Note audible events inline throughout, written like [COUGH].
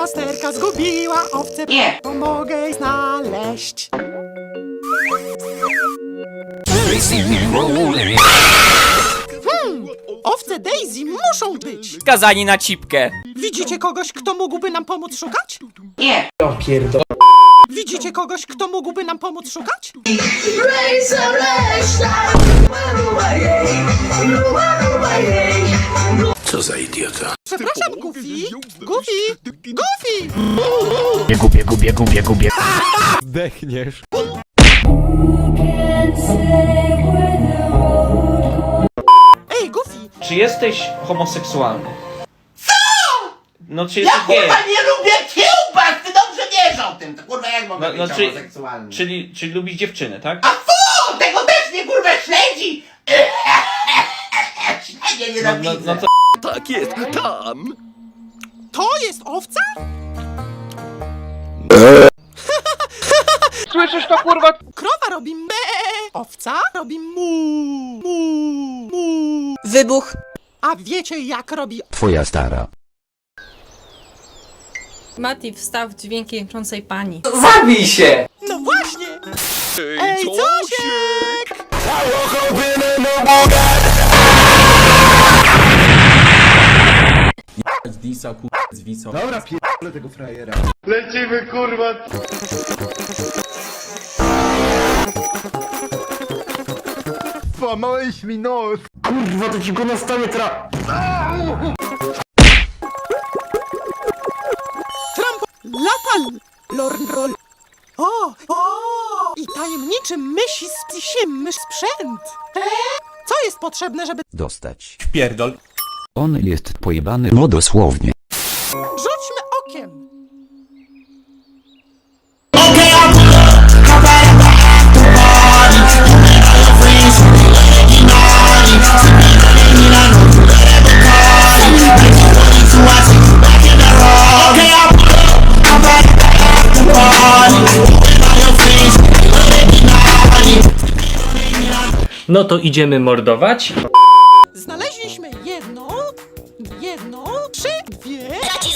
pasterka zgubiła owce. Nie. Pomogę jej znaleźć. Hmm, owce Daisy muszą być. Skazani na cipkę. Widzicie kogoś, kto mógłby nam pomóc szukać? Nie. Widzicie kogoś, kto mógłby nam pomóc szukać? Co za idiota. Przepraszam, Goofy. Goofy! Goofy! Gubię, gubię, gubię, gubię. Zdechniesz. Ej, Goofy! Czy jesteś homoseksualny? Co? No czy Ja jesteś gej? kurwa nie lubię kiełbas, ty dobrze wiesz o tym. To kurwa jak mogę No, być no, czy- homoseksualny? Czyli, czyli lubisz dziewczyny, tak? A fu! Tego też nie kurwa śledzi! [LAUGHS] Śledzie No, nienawidzę. no, no to Tak jest, tam. To jest owca? Słyszysz to kurwa? Krowa robi me, owca robi mu, mu, mu. Wybuch. A wiecie jak robi Twoja stara. Mati, wstaw dźwięki jęczącej pani. Zabij się! No właśnie! Ej, Cosiek! Złamałeś mi nos. Kurwa, to ci go nastanie tra... Trampo... Lata... Lornrol... O! O! I tajemniczy mysi z psiem mysz sprzęt! Co jest potrzebne, żeby... Dostać. Pierdol. On jest pojebany, no dosłownie. Rzućmy okiem! No to idziemy mordować?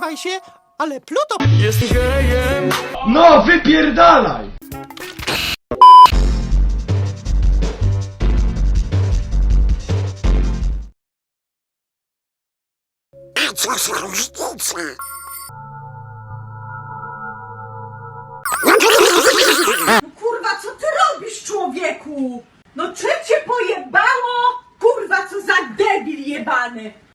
spodziewaj się, ale Pluto... Jest gejem! No, wypierdalaj! Kurwa, co ty robisz, człowieku? No czy cię pojebało? Kurwa, co za debil jebany!